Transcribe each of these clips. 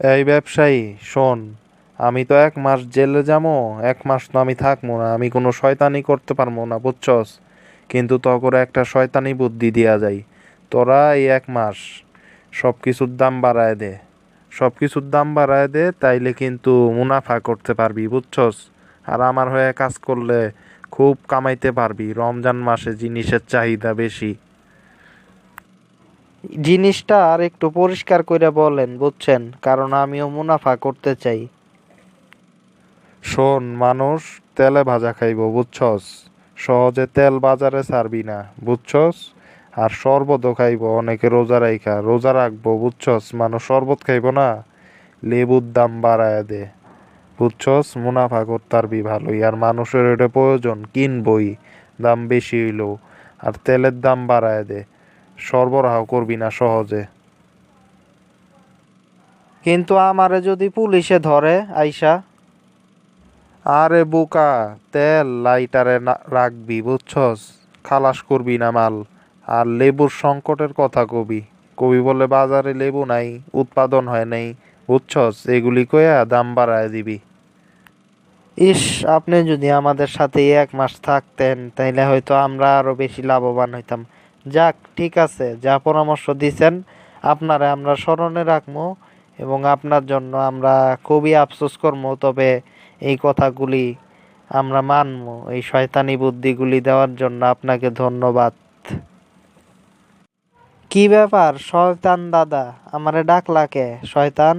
এই ব্যবসায়ী, শোন, আমি তো এক মাস জেলে যাব, এক মাস তো আমি থাকব না, আমি কোনো শয়তানি করতে পারব না, বুঝছস? কিন্তু তখন একটা শয়তানি বুদ্ধি দিয়া যায় তোরা এই এক মাস সব কিছুর দাম বাড়ায় দে। সব কিছুর দাম বাড়ায় দে, তাইলে কিন্তু মুনাফা করতে পারবি, বুঝছস? আর আমার হয়ে কাজ করলে খুব কামাইতে পারবি, রমজান মাসে জিনিসের চাহিদা বেশি। জিনিসটা আর একটু পরিষ্কার করে বলেন, বুঝছেন? কারণ আমিও মুনাফা করতে চাই। শোন, মানুষ তেলে ভাজা খাইব, বুঝছস? সহজে তেল বাজারে ছাড়বি না, বুঝছস? আর শরবতও খাইব, অনেকে রোজা রাইখা, রোজা রাখব, বুঝছস? মানুষ শরবত খাইব না? লেবুর দাম বাড়ায় দে, বুঝছস? মুনাফা করতে পারবি ভালোই, আর মানুষের এটা প্রয়োজন, কিনবই, দাম বেশি হইলেও। আর তেলের দাম বাড়ায় দে সরবরাহ করবি না সহজে। কিন্তু আমারে যদি পুলিশে ধরে আইসা? আরে বোকা তেল লাইটারে রাখবি বুঝছস? খালাস করবি না মাল। আর লেবুর সংকটের কথা কবি। কবি বলে বাজারে লেবু নাই উৎপাদন হয় নাই বুঝছস? এগুলি কইয়া দাম বাড়ায় দিবি। ইস আপনি যদি আমাদের সাথে এক মাস থাকতেন তাইলে হয়তো আমরা আরও বেশি লাভবান হইতাম। যাক, ঠিক আছে, যা পরামর্শ দিয়েছেন আপনারে আমরা স্মরণে রাখব এবং আপনার জন্য আমরা খুবই আফসোস করব তবে এই কথাগুলি আমরা মানবো এই শয়তানি বুদ্ধিগুলি দেওয়ার জন্য আপনাকে ধন্যবাদ। কি ব্যাপার, শয়তান দাদা, আমারে ডাকলাকে শয়তান?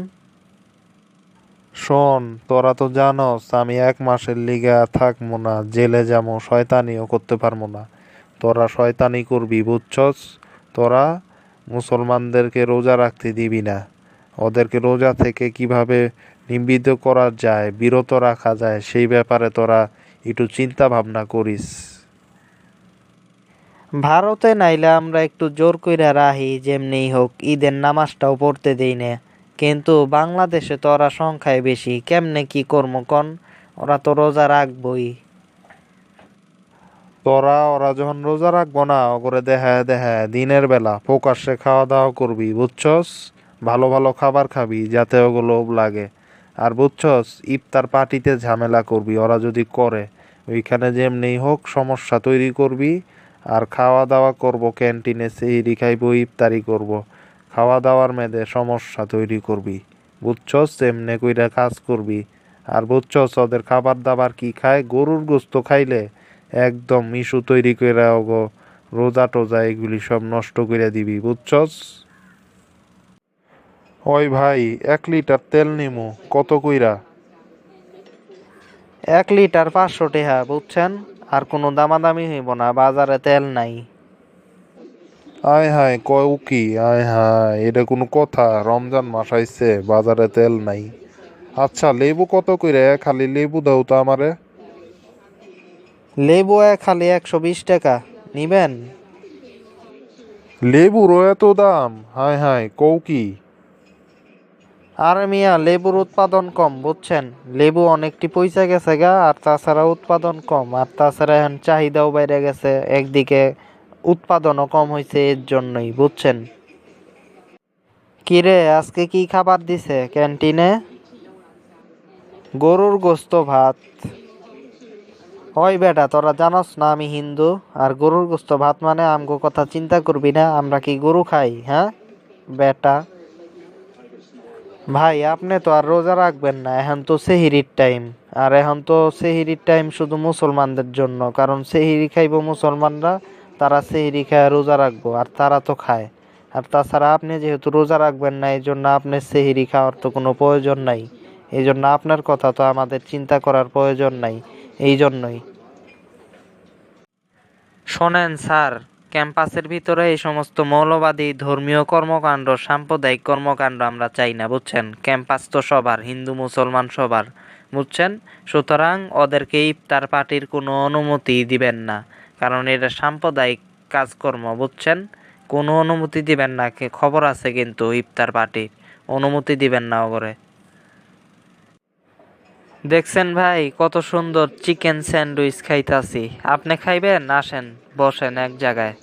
শোন, তোরা তো জানোস, আমি এক মাসের লিগা থাকব না, জেলে যাব শয়তানিও করতে পারব না। তোরা শয়তানি করবি, বুঝছস? তোরা মুসলমানদেরকে রোজা রাখতে দিবি না। ওদেরকে রোজা থেকে কীভাবে নিবৃত করা যায়, বিরত রাখা যায়, সেই ব্যাপারে তোরা একটু চিন্তা ভাবনা করিস। ভারতে নাইলে আমরা একটু জোর কইরা রাহি, যেমনি হোক ঈদের নামাজটাও পড়তে দেই না। কিন্তু বাংলাদেশে তো ওরা সংখ্যায় বেশি, কেমনে কি কর্ম কন? ওরা তো রোজা রাখবই। তোরা, ওরা যখন রোজা রাখব না করে দেখা দেখা দিনের বেলা প্রকাশ্যে খাওয়া দাওয়া করবি, বুঝছস? ভালো ভালো খাবার খাবি, যাতে ওগুলো লাগে। আর বুঝছস, ইফতার পার্টিতে ঝামেলা করবি, ওরা যদি করে, ওইখানে যেমনি হোক সমস্যা তৈরি করবি। আর খাওয়া দাওয়া করব, ক্যান্টিনে সেহরি খাইবো, ইফতারি করব। খাওয়া দাওয়ার মেয়েদের সমস্যা তৈরি করবি, বুঝছস? এমনি কইরা কাজ করবি। আর বুঝছস, ওদের খাবার দাবার কি খায়? গরুর গোস্ত খাইলে একদম ইস্যু তৈরি করে ওগো রোজা টোজা এগুলি সব নষ্ট করে দিবি বুঝছস? ওই ভাই এক লিটার তেল নিমু কত কইরা? এক লিটার পাঁচশো টেহা বুঝছেন? আর কোনো দামাদামি হইব না বাজারে তেল নাই। আয় হায় কয় উকি আয় হায় এটা কোনো কথা রমজান মাস আইছে বাজারে তেল নাই। আচ্ছা লেবু কত কইরা? খালি লেবু দাও তো আমারে। লেবু এক খালি একশো বিশ টাকা। নিবেন? লেবুর এত দাম? হায় হায় কৌ কি? আর মিয়া লেবুর উৎপাদন কম বুঝছেন? লেবু অনেকটি পয়সা গেছে গা আর তাছাড়া উৎপাদন কম আর তাছাড়া এখন চাহিদাও বাইরে গেছে। একদিকে উৎপাদনও কম হয়েছে এর জন্যই বুঝছেন? কিরে আজকে কি খাবার দিছে ক্যান্টিনে? গরুর গোস্ত ভাত। ওই বেটা, তোরা জানোস না আমি হিন্দু? আর গরুর গোস্ত ভাত মানে আমগো কথা চিন্তা করবি না, আমরা কি গরু খাই হ্যাঁ? বেটা। ভাই, আপনি তো আর রোজা রাখবেন না, এখন তো সেহিরির টাইম। আর এখন তো সেহিরির টাইম শুধু মুসলমানদের জন্য, কারণ সেহিরি খাইব মুসলমানরা, তারা সেহিরি খায়, রোজা রাখব, আর তারা তো খায়। আর তাছাড়া আপনি যেহেতু রোজা রাখবেন না, এই জন্য আপনার সেহিরি খাওয়ার তো কোনো প্রয়োজন নাই। এই জন্য আপনার কথা তো আমাদের চিন্তা করার প্রয়োজন নাই। এই জন্যই শোনেন স্যার, ক্যাম্পাসের ভিতরে এই সমস্ত মৌলবাদী ধর্মীয় কর্মকাণ্ড, সাম্প্রদায়িক কর্মকাণ্ড আমরা চাই না, বুঝছেন? ক্যাম্পাস তো সবার, হিন্দু, মুসলমান সবার, বুঝছেন? সুতরাং ওদেরকে ইফতার পার্টির কোনো অনুমতি দিবেন না, কারণ এটা সাম্প্রদায়িক কাজকর্ম, বুঝছেন? কোনো অনুমতি দিবেন না খবর আছে কিন্তু ইফতার পার্টির, অনুমতি দিবেন না ওগরে। দেখছেন ভাই, কত সুন্দর চিকেন স্যান্ডউইচ খাইতাছি। আপনি খাইবেন, আসেন, বসেন এক জায়গায়।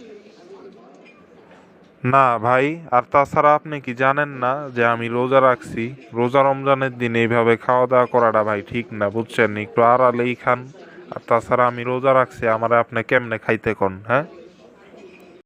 না ভাই, আর তাছাড়া আপনি কি জানেন না যে আমি রোজা রাখছি? রোজা রমজানের দিন এইভাবে খাওয়া দাওয়া করাটা ভাই ঠিক না, বুঝছেন? একটু আড়ালেই খান। আর তাছাড়া আমি রোজা রাখছি, আমার আপনি কেমনে খাইতে কোন হ্যাঁ?